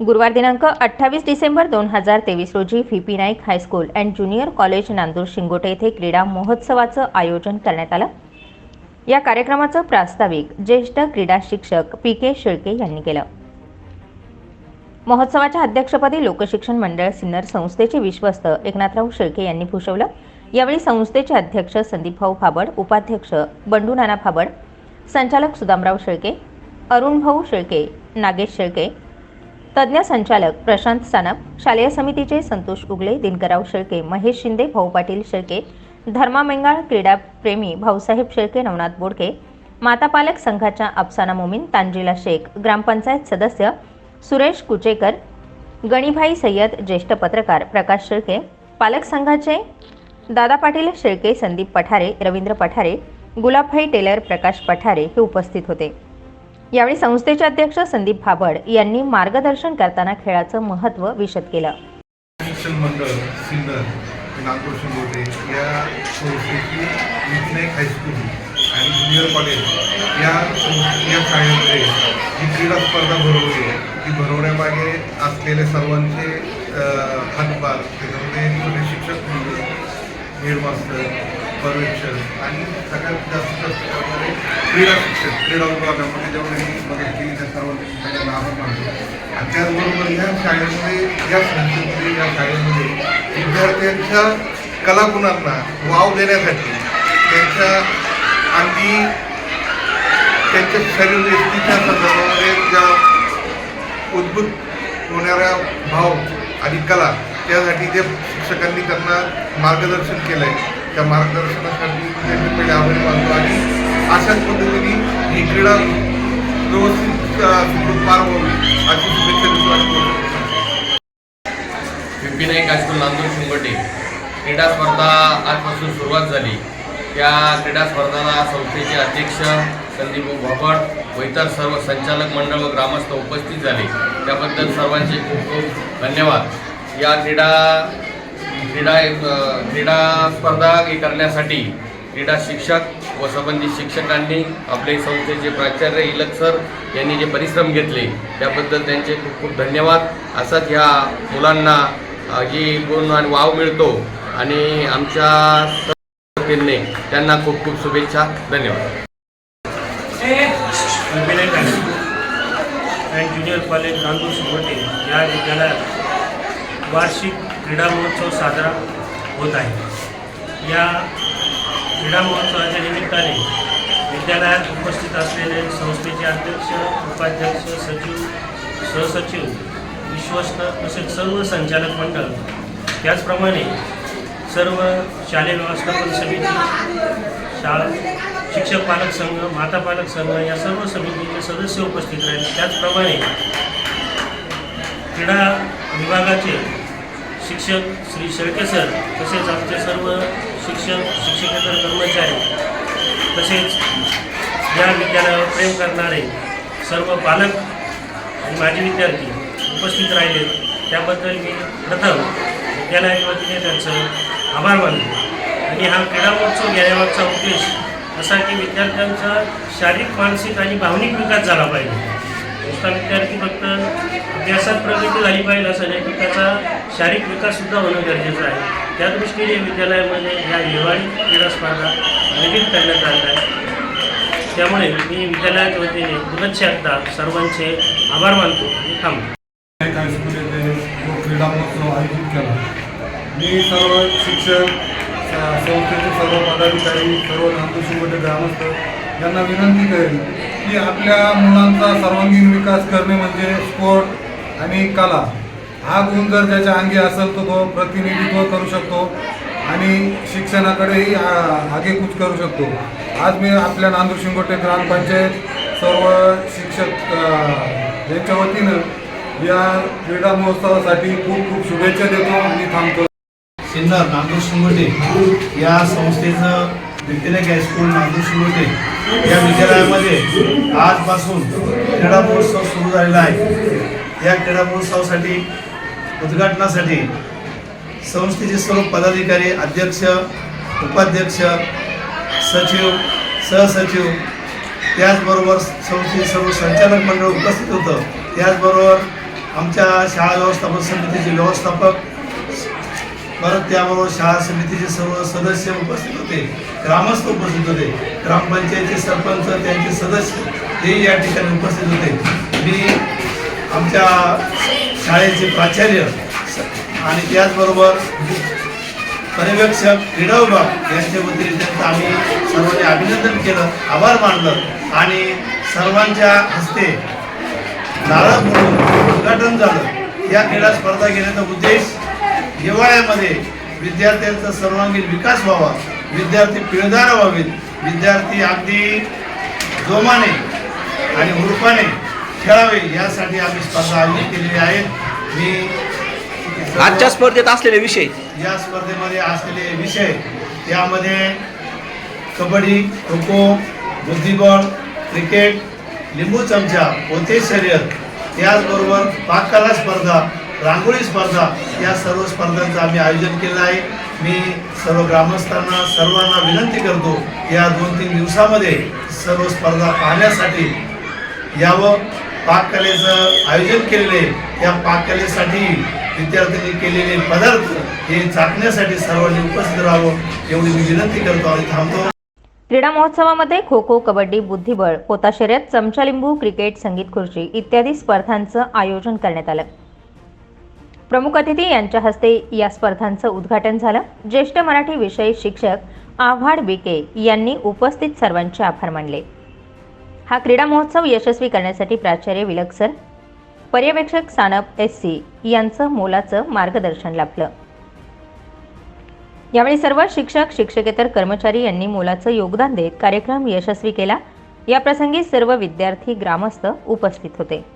गुरुवार दिनांक अठ्ठावीस डिसेंबर दोन हजार तेवीस रोजी V P Naik high school and junior college Nandur Shingote येथे क्रीडा महोत्सवाचं आयोजन करण्यात आलं. या कार्यक्रमाचं प्रास्ताविक ज्येष्ठ क्रीडा शिक्षक पी के शेळके यांनी केलं. महोत्सवाच्या अध्यक्षपदी लोकशिक्षण मंडळ सिन्नर संस्थेचे विश्वस्त एकनाथराव शेळके यांनी भूषवलं. यावेळी संस्थेचे अध्यक्ष संदीप भाऊ फाबड उपाध्यक्ष बंडू नाना फाबड संचालक सुदामराव शेळके अरुणभाऊ शेळके नागेश शेळके तज्ज्ञ संचालक प्रशांत सानप शालेय समितीचे संतोष उगले दिनकराव शेळके महेश शिंदे भाऊ पाटील शेळके धर्मा मेंगाळ क्रीडाप्रेमी भाऊसाहेब शेळके नवनाथ बोडके माता पालक संघाच्या अफसाना मोमीन तांजिला शेख ग्रामपंचायत सदस्य सुरेश कुचेकर गणीभाई सय्यद ज्येष्ठ पत्रकार प्रकाश शेळके पालक संघाचे दादा पाटील शेळके संदीप पठारे रवींद्र पठारे गुलाबभाई टेलर प्रकाश पठारे हे उपस्थित होते. यावेळी संस्थेचे अध्यक्ष संदीप भाबड यांनी मार्गदर्शन करताना खेळाचं महत्त्व विशद केलं. शिक्षण मंडळ सिन्नर नागपूर या संस्थेची विनायक हायस्कूल आणि ज्युनियर कॉलेज या या शाळेमध्ये जी क्रीडा स्पर्धा भरवली ती भरवण्यामागे असलेले सर्वांचे हातभार त्याच्यामध्ये छोटे शिक्षक म्हणजे हेडमास्टर पर्यवेक्षक आणि सगळ्यात जास्त कष्ट करणारे क्रीडा शिक्षक क्रीडा विभागामध्ये जेवढे मदत केली त्या सर्वांनी सगळ्यांना आभार मानतो. आणि त्याचबरोबर या शाळेमध्ये या संस्थेमध्ये या शाळेमध्ये विद्यार्थ्यांच्या कलागुणांना वाव देण्यासाठी त्यांच्या अंगी त्यांच्या शरीरदृष्टीच्या संदर्भामध्ये ज्या उद्भूत होणाऱ्या भाव आणि कला त्यासाठी जे शिक्षकांनी त्यांना मार्गदर्शन केलं आहे त्या मार्गदर्शनासाठी त्यांनी पहिले आभारी मानतो आणि अशाच पद्धतीने ही क्रीडा व्यवस्थित सुखरूप पार व्हावी अशी शुभेच्छा देतो आणि बोलतो. V high school Nandur Shingote. क्रीडा स्पर्धा आजपासून सुरुवात झाली. त्या क्रीडा स्पर्धाला संस्थेचे अध्यक्ष संदीप भापड व इतर सर्व संचालक मंडळ व ग्रामस्थ उपस्थित झाले. त्याबद्दल सर्वांचे खूप खूप धन्यवाद. या क्रीडा क्रीडा एक क्रीडा स्पर्धा हे करण्यासाठी क्रीडा शिक्षक व संबंधित शिक्षकांनी आपले संस्थेचे प्राचार्य इलक सर यांनी जे परिश्रम घेतले त्याबद्दल त्यांचे खूप खूप धन्यवाद. असंच ह्या मुलांना जी गुण आणि वाव मिळतो आणि आमच्या संस्थेने त्यांना खूप खूप शुभेच्छा. धन्यवाद. And junior college Nandur Shingote या विद्यालयात वार्षिक क्रीडा महोत्सव साजरा होत आहे. या क्रीडा महोत्सवाच्या निमित्ताने विद्यालयात उपस्थित असलेले संस्थेचे अध्यक्ष उपाध्यक्ष सचिव सहसचिव विश्वस्त तसेच सर्व संचालक मंडळ त्याचप्रमाणे सर्व शालेय व्यवस्थापन समिती शाळा शिक्षक पालक संघ माता पालक संघ या सर्व समितीचे सदस्य उपस्थित राहिले. त्याचप्रमाणे क्रीडा विभागाचे शिक्षक श्री शेळके सर तसेच आमचे सर्व शिक्षक शिक्षकेतर कर्मचारी तसेच या विद्यालयावर प्रेम करणारे सर्व पालक आणि माजी विद्यार्थी उपस्थित राहिले. त्याबद्दल मी प्रथम विद्यालयाच्या वतीने त्यांचं आभार मानतो. आणि हा क्रीडा महोत्सव घेण्यामागचा उद्देश असा की विद्यार्थ्यांचा शारीरिक मानसिक आणि भावनिक विकास झाला पाहिजे. नुसता विद्यार्थी फक्त अभ्यासात प्रगती झाली पाहिजे असं नाही की त्याचा शारीरिक विकाससुद्धा होणं गरजेचं आहे. त्या दृष्टीने विद्यालयामध्ये या हिवाळी क्रीडा स्पर्धा आयोजित करण्यात आल्या आहे त्यामुळे मी विद्यालयाच्या वतीने पुनश्च एकदा सर्वांचे आभार मानतो आणि थांबतो. विनायक जो क्रीडा महोत्सव आयोजित केला. मी सर्व शिक्षक संस्थेचे सर्व पदाधिकारी सर्व नामदोषी शिंगोटे ग्रामस्थ यांना विनंती करेल की आपल्या मुलांचा सर्वांगीण विकास करणे म्हणजे स्पोर्ट आणि कला. हा गुण जर त्याच्या अंगी असेल तर तो प्रतिनिधित्व करू शकतो आणि शिक्षणाकडेही आगेकूच करू शकतो. आज मी आपल्या नांदूर शिंगोटे ग्रामपंचायत सर्व शिक्षक यांच्या वतीनं या क्रीडा महोत्सवासाठी खूप खूप शुभेच्छा देतो आणि थांबतो. सिन्नर नांदूर शिंगोटे या संस्थेचं विद्यालय हायस्कूल नांदूर शिंगोटे या विद्यालयामध्ये आजपासून क्रीडा महोत्सव सुरू झालेला आहे. या क्रीडा महोत्सवासाठी उद्घाटनासाठी संस्थेचे सर्व पदाधिकारी अध्यक्ष उपाध्यक्ष सचिव सहसचिव त्याचबरोबर संस्थेचे सर्व संचालक मंडळ उपस्थित होतं. त्याचबरोबर आमच्या शाळा व्यवस्थापन समितीचे व्यवस्थापक परत त्याबरोबर शाळा समितीचे सर्व सदस्य उपस्थित होते. ग्रामस्थ उपस्थित होते. ग्रामपंचायतचे सरपंच त्यांचे सदस्य ते या ठिकाणी उपस्थित होते. मी आमच्या शाळेचे प्राचार्य स- आणि त्याचबरोबर पर्यवेक्षक क्रीडा विभाग यांच्या वतीने त्यांचं आम्ही सर्वांनी अभिनंदन केलं आभार मानलं आणि सर्वांच्या हस्ते नारळ म्हणून उद्घाटन झालं. या क्रीडा स्पर्धा घेण्याचा उद्देश हिवाळ्यामध्ये विद्यार्थ्यांचा सर्वांगीण विकास व्हावा. विद्यार्थी पिळदार व्हावेत. विद्यार्थी अगदी जोमाने आणि हुरपाने खेळावे यासाठी आम्ही स्पर्धा आयोजित केलेली आहे. मी आजच्या स्पर्धेत असलेले विषय? या स्पर्धेमध्ये असलेले विषय यामध्ये कबड्डी खो खो बुद्धिबळ क्रिकेट लिंबू चमचा पोते शर्यत त्याचबरोबर पाककला स्पर्धा रांगोळी स्पर्धा या सर्व स्पर्धांचं आम्ही आयोजन केलं आहे. मी सर्व ग्रामस्थांना सर्वांना विनंती करतो या दोन तीन दिवसामध्ये सर्व स्पर्धा पाहण्यासाठी यावं. पाककलेचं आयोजन केलेले या पाककलेसाठी विद्यार्थ्यांनी केलेले पदार्थ हे चाकण्यासाठी सर्वांनी उपस्थित राहावं एवढी मी विनंती करतो आणि थांबतो. क्रीडा महोत्सवामध्ये खो खो कबड्डी बुद्धिबळ पोता शर्यत चमचा लिंबू क्रिकेट संगीत खुर्ची इत्यादी स्पर्धांचं आयोजन करण्यात आलं. प्रमुख अतिथी यांच्या हस्ते या स्पर्धांचं उद्घाटन झालं. ज्येष्ठ मराठी विषय शिक्षक आव्हाड बिके यांनी उपस्थित सर्वांचे आभार मानले. हा क्रीडा महोत्सव यशस्वी करण्यासाठी प्राचार्य विलक सर पर्यवेक्षक सानप एस सी यांचं मोलाचं मार्गदर्शन लाभलं. यावेळी सर्व शिक्षक शिक्षकेतर कर्मचारी यांनी मोलाचं योगदान देत कार्यक्रम यशस्वी केला. या प्रसंगी सर्व विद्यार्थी ग्रामस्थ उपस्थित होते.